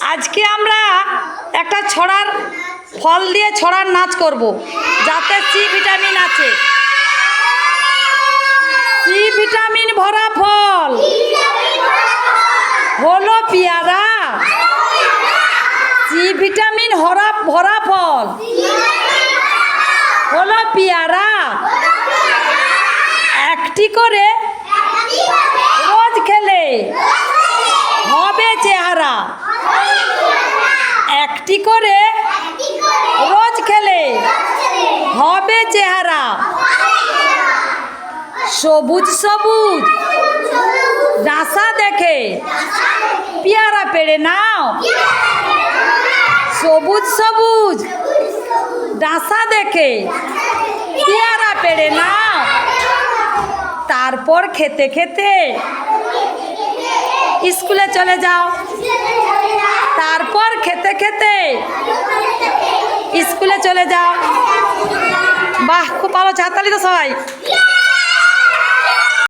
আজকে আমরা একটা ছড়ার ফল দিয়ে ছড়ার নাচ করব, যাতে সি ভিটামিন আছে। সি ভিটামিন ভরা ফল। হলো পেয়ারা। সি ভিটামিন হরা, ভরা ফল। হলো পেয়ারা। একটি করে রোজ খেলে হবে চেহারা একটি করে? রোজ খেলে। হবে চেহারা। সবুজ সবুজ। ডাসা দেখে। পেয়ারা পেড়ে নাও। সবুজ সবুজ। ডাসা দেখে। পেয়ারা পেড়ে নাও। তারপর খেতে খেতে। স্কুলে চলে যাও। তারপর খেতে খেতে। স্কুলে চলে যাও। বাহ খুব ভালো ছাতালি তো সবাই।